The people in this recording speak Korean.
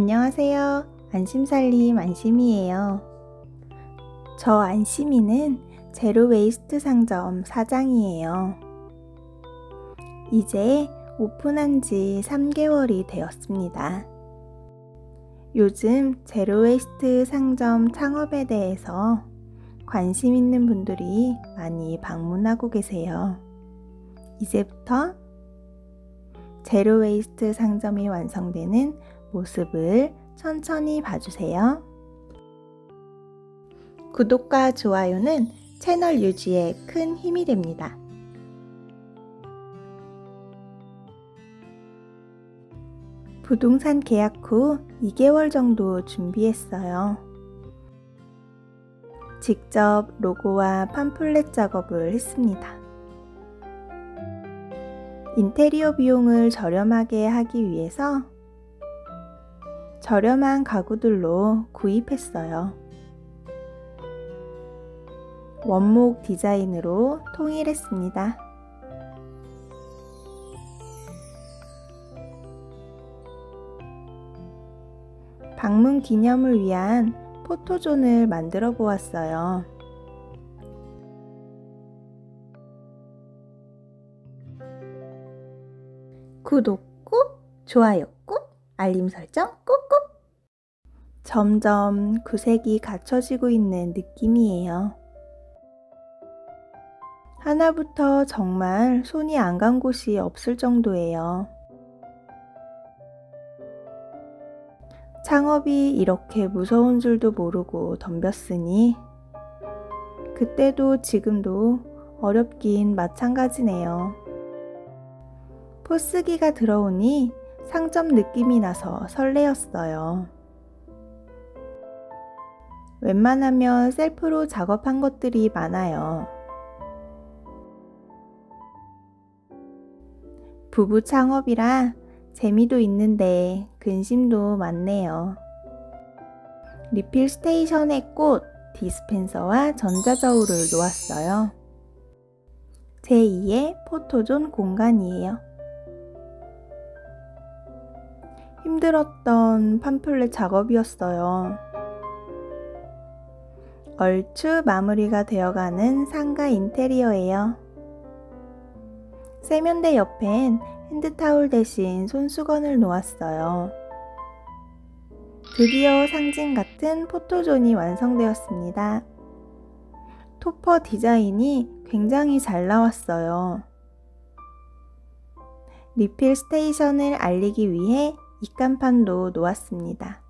안녕하세요. 안심살림 안심이에요. 저 안심이는 제로 웨이스트 상점 사장이에요. 이제 오픈한 지 3개월이 되었습니다. 요즘 제로 웨이스트 상점 창업에 대해서 관심 있는 분들이 많이 방문하고 계세요. 이제부터 제로 웨이스트 상점이 완성되는 모습을 천천히 봐주세요. 구독과 좋아요는 채널 유지에 큰 힘이 됩니다. 부동산 계약 후 2개월 정도 준비했어요. 직접 로고와 팜플렛 작업을 했습니다. 인테리어 비용을 저렴하게 하기 위해서 저렴한 가구들로 구입했어요. 원목 디자인으로 통일했습니다. 방문 기념을 위한 포토존을 만들어 보았어요. 구독 꾹, 좋아요 꾹, 알림 설정 꾹꾹. 점점 구색이 갖춰지고 있는 느낌이에요. 하나부터 정말 손이 안 간 곳이 없을 정도예요. 창업이 이렇게 무서운 줄도 모르고 덤볐으니 그때도 지금도 어렵긴 마찬가지네요. 포스기가 들어오니 상점 느낌이 나서 설레었어요. 웬만하면 셀프로 작업한 것들이 많아요. 부부 창업이라 재미도 있는데 근심도 많네요. 리필 스테이션의 꽃, 디스펜서와 전자저울을 놓았어요. 제2의 포토존 공간이에요. 힘들었던 팜플렛 작업이었어요. 얼추 마무리가 되어가는 상가 인테리어예요. 세면대 옆엔 핸드타올 대신 손수건을 놓았어요. 드디어 상징 같은 포토존이 완성되었습니다. 토퍼 디자인이 굉장히 잘 나왔어요. 리필 스테이션을 알리기 위해 입간판도 놓았습니다.